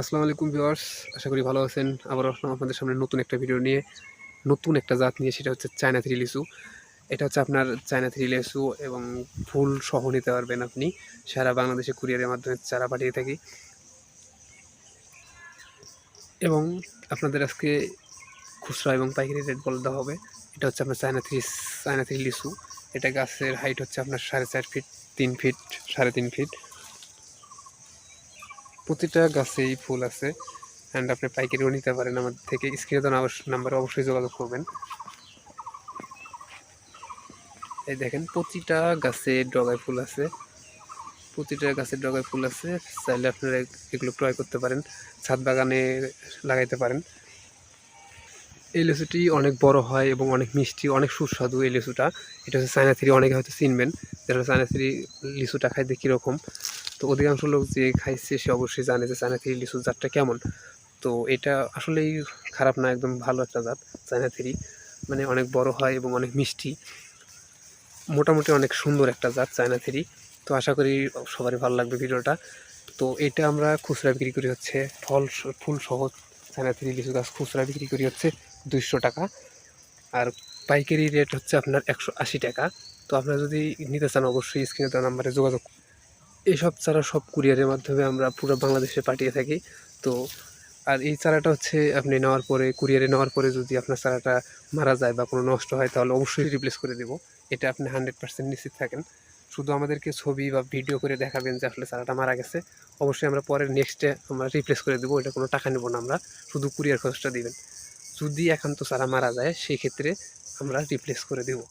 আসসালামু আলাইকুম ভিউয়ার্স, আশা করি ভালো আছেন। আবার আসলাম আপনাদের সামনে নতুন একটা ভিডিও নিয়ে। নতুন একটা জাত নিয়ে, সেটা হচ্ছে চায়না থ্রি লিচু। এটা হচ্ছে আপনার চায়না থ্রি লিচু এবং ফুল সহ নিতে পারবেন আপনি। সারা বাংলাদেশে কুরিয়ারের মাধ্যমে চারা পাঠিয়ে থাকি। এবং আপনাদের আজকে খুচরা এবং পাইকারি রেট বলে দেওয়া হবে। এটা হচ্ছে আপনার চায়না থ্রি চায়না থ্রি লিচু। এটা গাছের হাইট হচ্ছে আপনার সাড়ে চার ফিট তিন ফিট সাড়ে তিন ফিট প্রতিটা গাছেই ফুল আছে। অ্যান্ড আপনি পাইকারিও নিতে পারেন। আমাদের থেকে স্ক্রিনে তো নাম্বারে অবশ্যই যোগাযোগ করবেন। এই দেখেন, প্রতিটা গাছে ডগায় ফুল আছে। প্রতিটা গাছের ডগায় ফুল আছে। চাইলে আপনারা এগুলো ক্রয় করতে পারেন। ছাদ বাগানে লাগাইতে পারেন। এই লিচুটি অনেক বড় হয় এবং অনেক মিষ্টি, অনেক সুস্বাদু এই লিচুটা। এটা হচ্ছে চায়না থ্রি অনেকে হয়তো চিনবেন। যেটা চায়না থ্রি লিচুটা খাইতে কীরকম। তো অধিকাংশ লোক যে খাইছে সে অবশ্যই জানে যে চায়না থ্রি লিচুর জাতটা কেমন। তো এটা আসলেই খারাপ না, একদম ভালো একটা জাত, চায়না থ্রি। মানে অনেক বড় হয় এবং অনেক মিষ্টি। মোটামুটি অনেক সুন্দর একটা জাত, চায়না থ্রি। তো আশা করি সবারই ভালো লাগবে ভিডিওটা। তো এটা আমরা খুচরা বিক্রি করি হচ্ছে, ফল ফুল সহ চায়না থ্রি লিচু গাছ খুচরা বিক্রি করি হচ্ছে দুইশো টাকা। আর পাইকারি রেট হচ্ছে আপনার একশো আশি টাকা। তো আপনারা যদি নিতে চান অবশ্যই স্ক্রিনে দেওয়া নাম্বারে যোগাযোগ এইসব চারা সব কুরিয়ারের মাধ্যমে আমরা পুরো বাংলাদেশে পাঠিয়ে থাকি। তো, আর এই চারাটা হচ্ছে আপনি নেওয়ার পরে, কুরিয়ারে নেওয়ার পরে যদি আপনার চারাটা মারা যায় বা কোনো নষ্ট হয়, তাহলে অবশ্যই রিপ্লেস করে দেবো। এটা আপনি হান্ড্রেড পার্সেন্ট নিশ্চিত থাকেন। শুধু আমাদেরকে ছবি বা ভিডিও করে দেখাবেন যে আসলে চারাটা মারা গেছে, অবশ্যই আমরা পরের নেক্সটে আমরা রিপ্লেস করে দেবো, এটা কোনো টাকা নেব না আমরা, শুধু কুরিয়ার খরচটা দিবেন। যদি একান্ত চারা মারা যায় সেই ক্ষেত্রে আমরা রিপ্লেস করে দেবো।